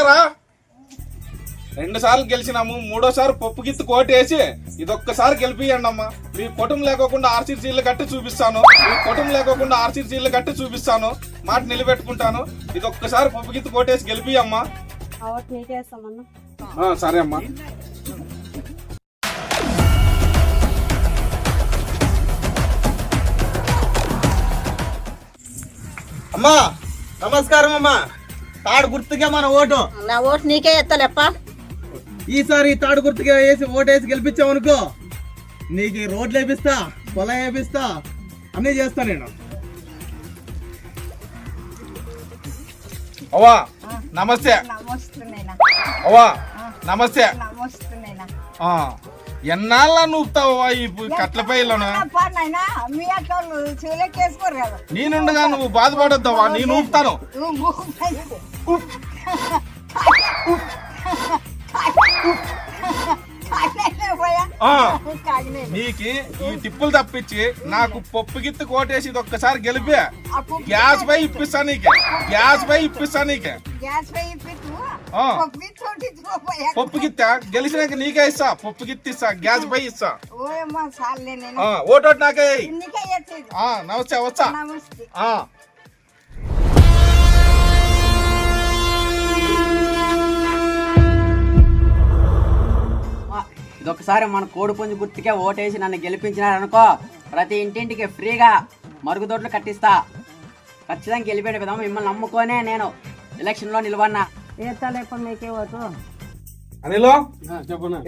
బాగుంటారా రెండు సార్లు గెలిచినాము మూడోసారి పప్పు గిత్తు కోటేసి ఇదొక్కసారి గెలిపియండి అమ్మా. మీ కుటుంబం లేకోకుండా ఆర్సీసీ సీట్లు కట్టి చూపిస్తాను. మీ కుటుంబం లేకోకుండా ఆర్సీసీ సీట్లు కట్టి చూపిస్తాను. మాట నిలబెట్టుకుంటాను. ఇదొక్కసారి పప్పు గిత్తు కోటేసి గెలిపియమ్మా. అవట్ నీకేస్తామన్నా ఆ, సరే అమ్మా. అమ్మా నమస్కారం అమ్మా. తాడు గుర్తుగా మన ఓటు. నా ఓటు నీకే ఎత్తలేప్ప? ఈసారి తాడు గుర్తుగా వేసి ఓటేసి గెలిపించావు అనుకో నీకు రోడ్లు వేపిస్తా పొలం వేపిస్తా అన్నీ చేస్తా నేను. అవ్వా నమస్తే. అవ్వా నమస్తే. ఎన్నాళ్ళ నూపుతావా ఈ చెవులెక్కేసుకోరు కదా. నేనుండగా నువ్వు బాధపడొద్దావా నేను ఊపుతాను ఆ. నీకి ఈ టిప్పులు తప్పించి నాకు పప్పు గిత్తు కోటేసి ఒక్కసారి గెలిపి. గ్యాస్ పై ఇప్పిస్తా నీకే. గ్యాస్ పై ఇప్పిస్తా నీకే. పప్పు గిత్త గెలిచినాక నీకే ఇస్తా. పప్పు గిత్త ఇస్తా. గ్యాస్ పై ఇస్తా. ఓటోటి నాకే నమస్తే వచ్చా ఇదొకసారి మన కోడి పుంజు గుర్తుకే ఓటేసి నన్ను గెలిపించినారనుకో ప్రతి ఇంటింటికి ఫ్రీగా మరుగుదొడ్లు కట్టిస్తా. ఖచ్చితంగా గెలిపే విధంగా మిమ్మల్ని నమ్ముకోనే నేను ఎలక్షన్లో నిలవన్నా అనిలో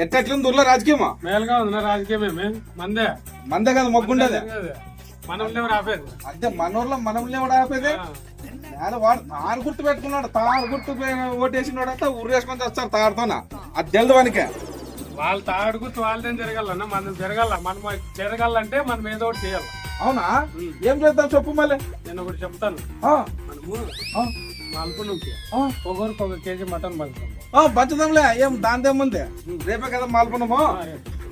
ఎట్టెట్లుంది ఊర్లో రాజకీయమా మేలుగా ఉంది రాజకీయమే మందే. మందే కదా మొగ్గుండేది. మనం లేవు రాపేది. అదే మన ఊర్లో మనం లేవడా ఆపేది నేను వాడు తాను గుర్తు పెట్టుకున్నాడు తాను గుర్తు ఓటేసినాడంతా ఊరేసుకొని వస్తారు తాడుతోన అది తెలుదు వానికి. వాళ్ళు తాడుగుతూ వాళ్ళదేం జరగాలన్నా మనం జరగాల మనం జరగాలంటే మనం ఏదో ఒకటి చేయాలి. అవునా? ఏం చేద్దాం చెప్పు మళ్ళీ. నేను ఒకటి చెప్తాను. మనము నుంచి. ఒకరికి ఒక కేజీ మటన్ పంచుతాం పంచుదాంలే. ఏం దాంతేముంది? రేపే కదా మాల్పనము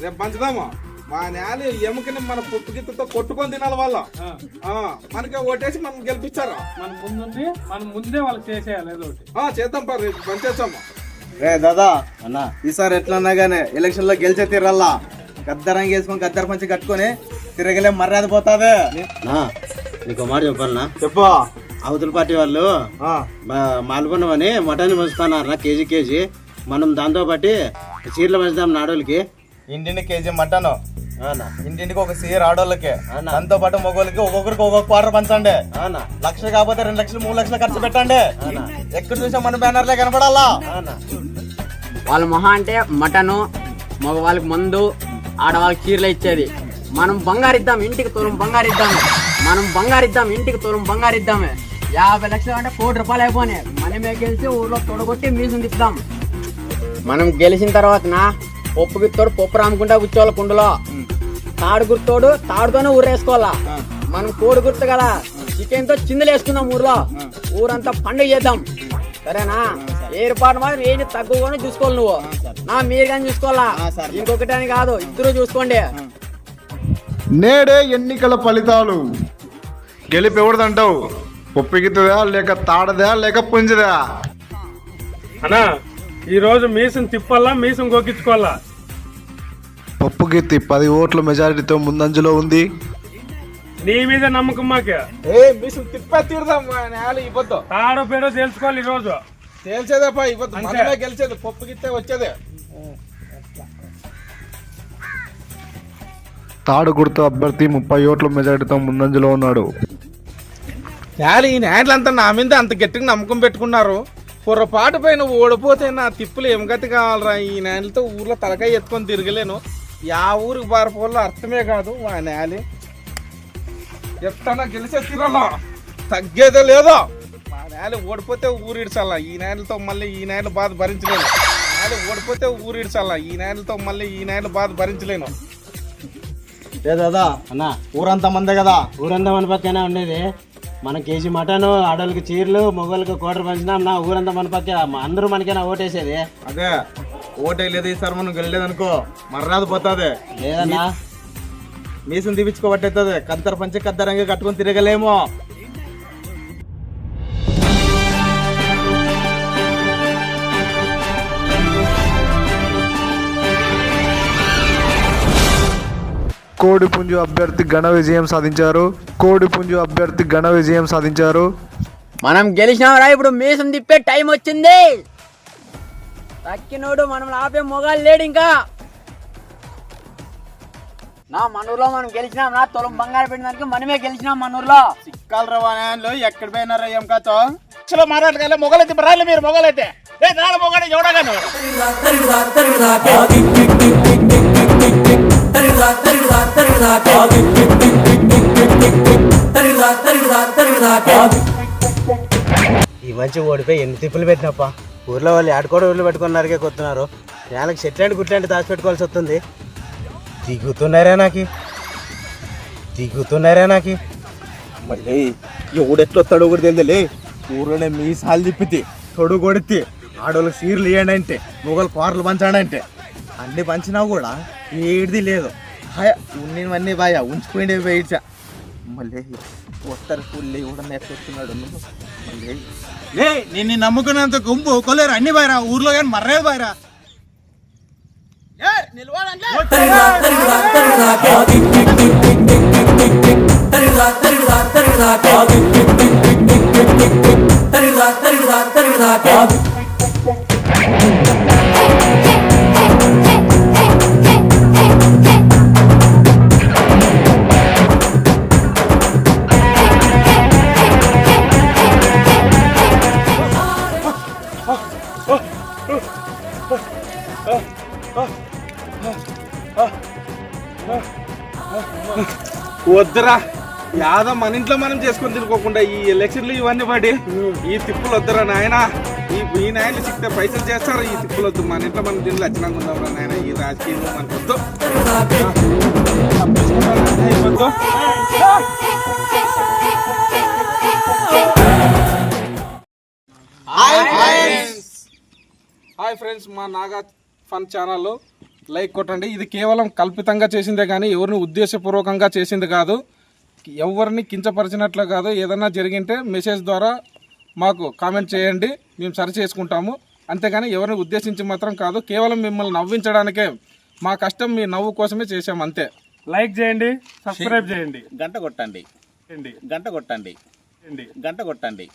రేపు. పంచుదాము. మా నేల ఎముకని మన పుట్టు గిత్తతో కొట్టుకొని తినాలి వాళ్ళు. మనకి ఓటేసి మనం గెలిపించారు? మన ముందుండి మనం ముందే వాళ్ళకి చేసేయాలి ఏదో ఒకటి. ఆ, చేద్దాం పా రేపు పంచేస్తాము రే దాదా అన్న ఈసారి ఎట్లన్నా గానీ ఎలక్షన్లో గెలిచే తీరల్లా. గద్దరంగా వేసుకొని గద్దర పంచి కట్టుకొని తిరగలే మర్యాద పోతాదే. నా నీకు మాట చెప్పాలనా? చెప్పు. అవతల పార్టీ వాళ్ళు ఆ, మాల్గొండం అని మటన్ పంచుతున్నారు కేజీ కేజీ. మనం దాంతో పాటు చీరలు పంచుదాం నాడోళ్ళకి. ఇంటింటి కేజీ మటన్. ఇంటింటికి ఒక సీర్ ఆడోళ్ళకి? దాంతో పాటు మగోళ్ళకి ఒక్కొక్కరికి ఒక్కొక్క క్వార్టర్ పంచండి. లక్ష కాకపోతే రెండు లక్షలు మూడు లక్షలు ఖర్చు పెట్టండి? ఎక్కడ చూసా మన బ్యానర్లే కనపడాలా? వాళ్ళ మొహం అంటే మటను మగవాళ్ళకి మందు ఆడవాళ్ళకి చీరలు ఇచ్చేది. మనం బంగారు ఇద్దాం ఇంటికి తూరం బంగారు ఇద్దాం మనం బంగారు ఇద్దాం ఇంటికి తూరం బంగారు ఇద్దామే యాభై లక్షలు అంటే కోటి రూపాయలు అయిపోయి మనమే గెలిచి ఊర్లో తొడగొట్టి మీసం తిప్పుదాం. మనం గెలిచిన తర్వాత నా పప్పు గుర్తోడు పప్పు రాముకుంటా కూర్చోవాలి కుండలో. తాడు గుర్తోడు తాడుతోనే ఊరేసుకోవాలా? మనం కోడి గుర్తు కదా. చికెన్తో చిందులు వేసుకుందాం ఊర్లో ఊరంతా పండుగ చేద్దాం. సరేనా? ఏర్పాటు మాత్రం ఏంటి తక్కువగానే చూసుకోవాలి నువ్వు. నా మీరు కానీ చూసుకోవాలా? ఇంకొకటి అని కాదు ఇద్దరు చూసుకోండి. నేడే ఎన్నికల ఫలితాలు. గెలిపి ఎవరిదంటావు పొప్పిగిత్తదా లేక తాడదా లేక పుంజదా? అన్నా ఈ రోజు మీసం తిప్పాలా మీసం గోకించుకోవాలా పప్పుగిత్తి పది ఓట్ల మెజారిటీతో ముందంజలో ఉంది. నీ మీద నమ్మకం మాకే. ఏ మిషన్ తిప్పే తీరుదాం తాడో పేడో తెలుసుకోవాలి ఈ రోజు తేల్చేదేపా ఇవ్వద్దు. మనమే గెలిచేది పప్పు గిత్తే వచ్చేదే. తాడు గుర్తు అభ్యర్థి ముప్పై ఓట్ల మెజారిటీతో ముందంజలో ఉన్నాడు. నేల ఈ నేట్లంతా నా మీద అంత గట్టిగా నమ్మకం పెట్టుకున్నారు. పొరపాటు పైన ఓడిపోతే నా తిప్పులు ఏం గతి కావాలరా? ఈ నేలతో ఊర్లో తలకాయ ఎత్తుకొని తిరగలేను. యా ఊరికి పారిపోవాలో అర్థమే కాదు ఆ నేలి ఎత్తనా గెలిచే తీరాలా తగ్గేదే లేదో? మా నేల ఓడిపోతే ఊరిడ్చాలా ఈ నేలతో మళ్ళీ ఈ నేల బాధ భరించలేను. నేల ఓడిపోతే ఊరిడ్చాలా ఈ నేలతో మళ్ళీ ఈ నేల బాధ భరించలేను. ఏ దాదా అన్నా ఊరంతా మందే కదా. ఊరంతా మన పక్కనే ఉండేది. మనం కేజీ మటన్ ఆడోళ్ళకి చీరలు మొగోళ్ళకి కోటర్ పంచినాం నా ఊరంతా మన పక్క. అందరూ మనకేనా ఓటేసేది? అదే ఓటే లేదు ఈసారి మనం గెలలేదు అనుకో మర్రాదు పోతాది. లేదన్నా. మీసం తీపించుకోబట్టేస్తుంది కంతర పంచ కద్దరంగా కట్టుకొని తిరగలేమో. కోడిపుంజు అభ్యర్థి ఘన విజయం సాధించారు. కోడిపుంజు అభ్యర్థి ఘన విజయం సాధించారు. మనం గెలిచినాం రా ఇప్పుడు మీసం తిప్పే టైం వచ్చింది. తక్కినోడు మనం ఆపే మొగాలు లేడు ఇంకా. నా మనూరులో మనం గెలిచినాం నా తొలం బంగారు పెట్టినందుకు మనమే గెలిచినాం మనూరులో. చిక్కాల రవాణాలో ఎక్కడ పోయినారా ఏం కాతో అసలు మాట్లాడగల మొగలైతే రాలే మీరు మొగలైతే ఏ రాల మొగలే చూడగాను ఈ మంచి ఓడిపోయి ఎన్ని తిప్పులు పెట్టినప్ప? ఊర్లో వాళ్ళు ఆడుకోవడం ఊళ్ళు పెట్టుకున్నారుగా కొత్తున్నారు. నేలకు చెట్లాంటి గుట్లాంటి దాచిపెట్టుకోవాల్సి వస్తుంది. దిగుతున్నారా నాకు. దిగుతున్నారా నాకు. మళ్ళీ ఎవడెట్లొస్తాడో కూడా తెలియలే ఊర్లోనే మీ సాలు తిప్పితే తొడు కొడితే ఆడవాళ్ళకి సీర్లు ఇవ్వండి అంటే మొగలు కోరలు పంచాడంటే అన్ని పంచినా కూడా. ఏడిది లేదు హాయ్ ఉన్నవన్నీ బాయా ఉంచుకునే బయట మళ్ళీ వస్తారు పుల్లి కూడా ఎట్లొస్తున్నాడు మళ్ళీ లే నిన్ను నమ్ముకున్నంత గుంపు కొలేరు అన్ని బాయరా ఊర్లో కానీ మర్రేది బాయరా వద్దురా. యాదో మన ఇంట్లో మనం చేసుకొని తినుకోకుండా ఈ ఎలక్షన్లు ఇవన్నీ పడి ఈ తిప్పులు వద్దురా నాయన. ఈ ఈ నాయన చిక్తే పైసలు చేస్తారు ఈ తిప్పులు వద్దు. మన ఇంట్లో మనం తిండి లక్షణంగా ఉందాం నాయన. ఈ రాజకీయం మనకు వద్దు హాయ్ ఫ్రెండ్స్ మా నాగా ఫన్ ఛానల్ లైక్ కొట్టండి. ఇది కేవలం కల్పితంగా చేసిందే కానీ ఎవరిని ఉద్దేశపూర్వకంగా చేసింది కాదు. ఎవరిని కించపరిచినట్లు కాదు. ఏదైనా జరిగింటే మెసేజ్ ద్వారా మాకు కామెంట్ చేయండి. మేము సరి చేసుకుంటాము. అంతేగాని ఎవరిని ఉద్దేశించి మాత్రం కాదు. కేవలం మిమ్మల్ని నవ్వించడానికే మా కష్టం మీ నవ్వు కోసమే చేసాం అంతే. లైక్ చేయండి సబ్స్క్రైబ్ చేయండి. గంట కొట్టండి. చేయండి. గంట కొట్టండి. చేయండి. గంట కొట్టండి.